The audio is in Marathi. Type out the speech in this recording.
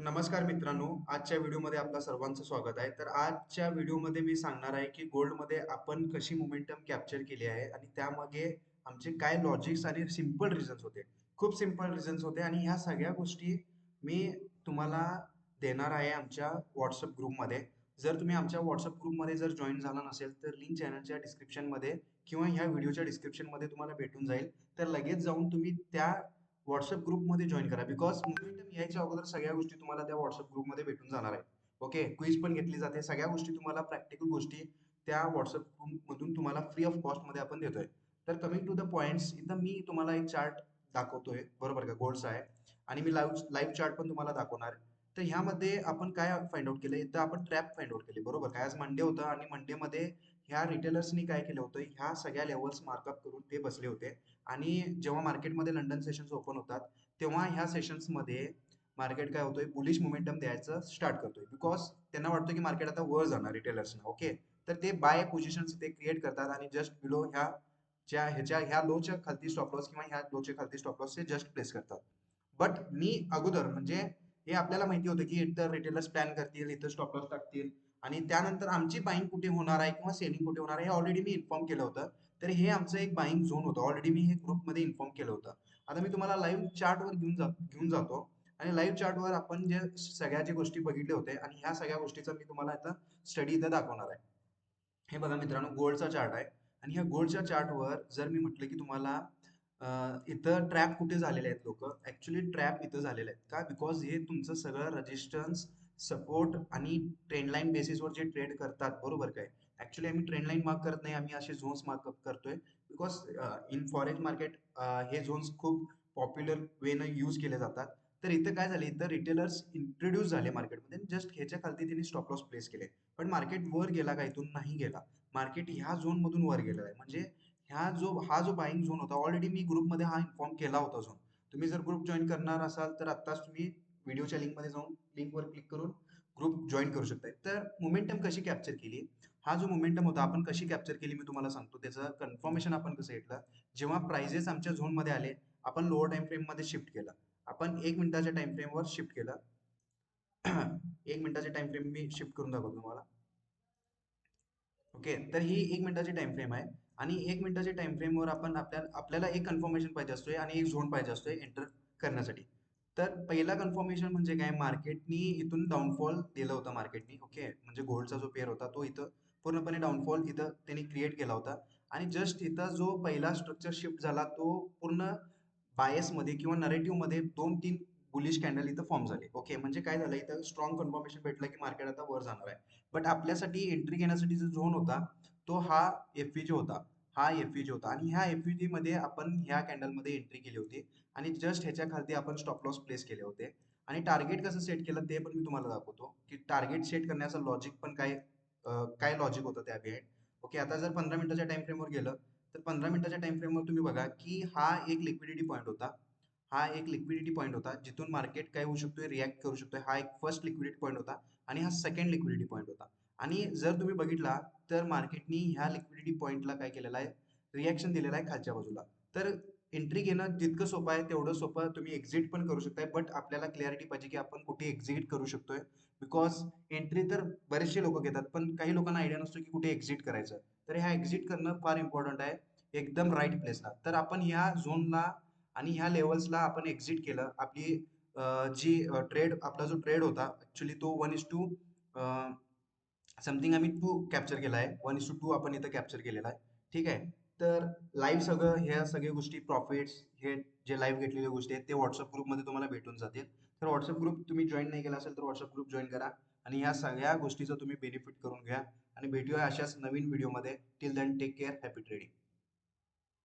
नमस्कार मित्रांनो आजच्या व्हिडिओमध्ये आपलं सर्वांचं स्वागत आहे. तर आजच्या व्हिडिओमध्ये मी सांगणार आहे की गोल्डमध्ये आपण कशी मोमेंटम कॅप्चर केली आहे आणि त्यामागे आमचे काय लॉजिक्स आणि सिंपल रिझन्स होते. खूप सिंपल रिझन्स होते आणि ह्या सगळ्या गोष्टी मी तुम्हाला देणार आहे आमच्या व्हॉट्सअप ग्रुपमध्ये जर तुम्ही आमच्या व्हॉट्सअप ग्रुपमध्ये जर जॉईन झाला नसेल तर लिंक चॅनलच्या डिस्क्रिप्शनमध्ये किंवा ह्या व्हिडिओच्या डिस्क्रिप्शनमध्ये तुम्हाला भेटून जाईल. तर लगेच जाऊन तुम्ही त्या व्हॉट्सअप ग्रुपमध्ये जॉईन करा. बिकॉज मोमेंटम यायच्या अगोदर सगळ्या गोष्टी तुम्हाला त्या व्हॉट्सअप ग्रुपमध्ये भेटून जाणार आहे ओके क्विज पण घेतली जाते. सगळ्या गोष्टी तुम्हाला प्रॅक्टिकल गोष्टी त्या व्हॉट्सअप ग्रुपमधून तुम्हाला फ्री ऑफ कॉस्टमध्ये आपण देतोय. तर कमिंग टू द पॉईंट्स इथं मी तुम्हाला एक चार्ट दाखवतोय. बरोबर का? गोल्डचा आहे. आणि मी लाईव्ह लाईव्ह चार्ट पण तुम्हाला दाखवणार. आहे तर ह्यामध्ये आपण काय फाइंड आउट केलं तर आपण ट्रॅप फाइंड आउट केली बरोबर? काय आज मंडे होतं आणि मंडेमध्ये ह्या रिटेलर्सनी काय केलं होतं? ह्या सगळ्या लेवल्स मार्कअप करून ते बसले होते. आणि जेव्हा मार्केटमध्ये लंडन सेशन्स ओपन होतात तेव्हा ह्या सेशन्समध्ये मार्केट काय होतोय? बुलिश मोमेंटम द्यायचं स्टार्ट करतोय. बिकॉज त्यांना वाटतं की मार्केट आता वर जाणार रिटेलर्सना ओके तर ते बाय पोझिशन्स ते क्रिएट करतात आणि जस्ट बिलो ह्या ज्या ह्याच्या ह्या लोच्या खालती स्टॉप लॉस किंवा ह्या लोच्या खालती स्टॉप लॉस ते जस्ट प्लेस करतात. बट मी अगोदर म्हणजे हे आपल्याला माहिती होतं की इथं रिटेलर्स प्लॅन करतील इथं स्टॉप लॉस टाकतील. आणि त्यानंतर आमची बाईंग कुठे होणार आहे किंवा सेलिंग कुठे होणार आहे हे ऑलरेडी मी इन्फॉर्म केलं होतं. तर हे आमचं एक बाईंग झोन होतं. ऑलरेडी मी हे ग्रुपमध्ये इन्फॉर्म केलं होतं. आता मी तुम्हाला लाईव्ह चार्टवर घेऊन जा घेऊन जातो. आणि लाईव्ह चार्टवर आपण जे सगळ्या जे गोष्टी बघितले होते आणि ह्या सगळ्या गोष्टीचा मी तुम्हाला आता स्टडी इथं दाखवणार आहे. हे बघा मित्रांनो गोल्डचा चार्ट आहे. आणि ह्या गोल्डच्या चार्टवर जर मी म्हटलं की तुम्हाला इथं ट्रॅप कुठे झालेले आहेत लोक? ऍक्च्युली ट्रॅप इथं झालेले आहेत. का? बिकॉज हे तुमचं सगळं रजिस्टन्स सपोर्ट आणि ट्रेंड लाईन बेसिसवर जे ट्रेड करतात बरोबर काय? ऍक्च्युली आम्ही ट्रेंड लाईन मार्क करत नाही आम्ही असे झोन्स मार्कअप करतोय. बिकॉज इन फॉरेन मार्केट हे झोन्स खूप पॉप्युलर वेनं यूज केले जातात. तर इथं काय झालं? इथं रिटेलर्स इंट्रोड्यूस झाले मार्केटमध्ये जस्ट ह्याच्या खालती त्यांनी स्टॉप लॉस प्लेस केले. पण मार्केट वर गेला का? इथून नाही गेला. मार्केट ह्या झोन मधून वर गेलेला आहे. म्हणजे ह्या जो हा जो बाईंग झोन होता ऑलरेडी मी ग्रुपमध्ये हा इन्फॉर्म केला होता झोन तुम्ही जर ग्रुप जॉईन करणार असाल तर आत्ताच तुम्ही व्हिडिओच्या लिंकमध्ये जाऊन लिंकवर क्लिक करून ग्रुप जॉईन करू शकताय. तर मोमेंटम कशी कॅप्चर केली? हा जो मोमेंटम होता आपण कशी कॅप्चर केली मी तुम्हाला सांगतो. त्याचं कन्फर्मेशन आपण कसं घेतलं? जेव्हा प्राइजेस आमच्या झोनमध्ये आले आपण लोअर टाइम फ्रेममध्ये शिफ्ट केलं. आपण एक मिनिटाच्या टाइम फ्रेमवर शिफ्ट केलं. एक मिनिटाचे टाइम फ्रेम मी शिफ्ट करून दाखवतो तुम्हाला. ओके तर ही एक मिनिटाची टाइम फ्रेम आहे. आणि एक मिनिटाच्या टाइम फ्रेमवर आपण आपल्या आपल्याला एक कन्फर्मेशन पाहिजे असतोय आणि एक झोन पाहिजे असतोय एंटर करण्यासाठी. तर पहिला कन्फर्मेशन म्हणजे काय? मार्केटनी इथून डाऊनफॉल दिलं होतं मार्केटनी ओके म्हणजे गोल्डचा जो पेअर होता तो इथं पूर्णपणे डाऊनफॉल इथं त्यांनी क्रिएट केला होता. आणि जस्ट इथं जो पहिला स्ट्रक्चर शिफ्ट झाला तो पूर्ण बायसमध्ये किंवा नरेटिव्हमध्ये दोन तीन बुलिश कॅन्डल इथं फॉर्म झाले ओके म्हणजे काय झालं? इथं स्ट्रॉंग कन्फर्मेशन भेटलं की मार्केट आता वर जाणार आहे. बट आपल्यासाठी एंट्री घेण्यासाठी जो झोन होता तो हा एफ जे होता हा एफ जे होता. आणि ह्या एफमध्ये आपण ह्या कॅन्डलमध्ये एंट्री केली होती. आणि जस्ट ह्याच्या खालती आपण स्टॉप लॉस प्लेस केले होते. आणि टार्गेट कसं सेट केलं ते पण मी तुम्हाला दाखवतो. की टार्गेट सेट करण्याचं लॉजिक पण काय काय लॉजिक होतं त्या बिहाइंड ओके आता जर पंधरा मिनिटाच्या टाइम फ्रेमवर गेलं तर पंधरा मिनिटाच्या टाइम फ्रेमवर तुम्ही बघा की हा एक लिक्विडिटी पॉईंट होता. हा एक लिक्विडिटी पॉईंट होता. जिथून मार्केट काय होऊ शकतोय रिॲक्ट करू शकतोय. हा एक फर्स्ट लिक्विडिटी पॉईंट होता. आणि हा सेकंड लिक्विडिटी पॉईंट होता. आणि जर तुम्ही बघितला तर मार्केटनी ह्या लिक्विडिटी पॉईंटला काय केलेलं आहे? रिॲक्शन दिलेलं आहे खालच्या बाजूला. तर एंट्री घेणं जितकं सोपं आहे तेवढं सोपं तुम्ही एक्झिट पण करू शकताय बट आपल्याला क्लॅरिटी पाहिजे की आपण कुठे एक्झिट करू शकतोय. बिकॉज एंट्री तर बरेचसे लोक घेतात पण काही लोकांना आयडिया नसतो की कुठे एक्झिट करायचं. तर ह्या एक्झिट करणं फार इम्पॉर्टंट आहे एकदम राईट प्लेसला तर आपण ह्या झोनला आणि ह्या लेवल्सला आपण एक्झिट केलं. आपली जी ट्रेड आपला जो ट्रेड होता ॲक्च्युली तो वन इज टू समथिंग आम्ही टू कॅप्चर केला आहे. वन इज टू टू आपण इथं कॅप्चर केलेला आहे. ठीक आहे? तर लाईव्ह सगळं ह्या सगळ्या गोष्टी प्रॉफिट्स हे जे लाईव्ह घेतलेल्या गोष्टी आहेत ते व्हॉट्सअप ग्रुपमध्ये तुम्हाला भेटून जातील. तर व्हॉट्सअप ग्रुप तुम्ही जॉईन नाही केला असेल तर व्हॉट्सअप ग्रुप जॉईन करा. आणि ह्या सगळ्या गोष्टीचा तुम्ही बेनिफिट करून घ्या. आणि भेटूया अशाच नवीन व्हिडिओमध्ये till then take care happy trading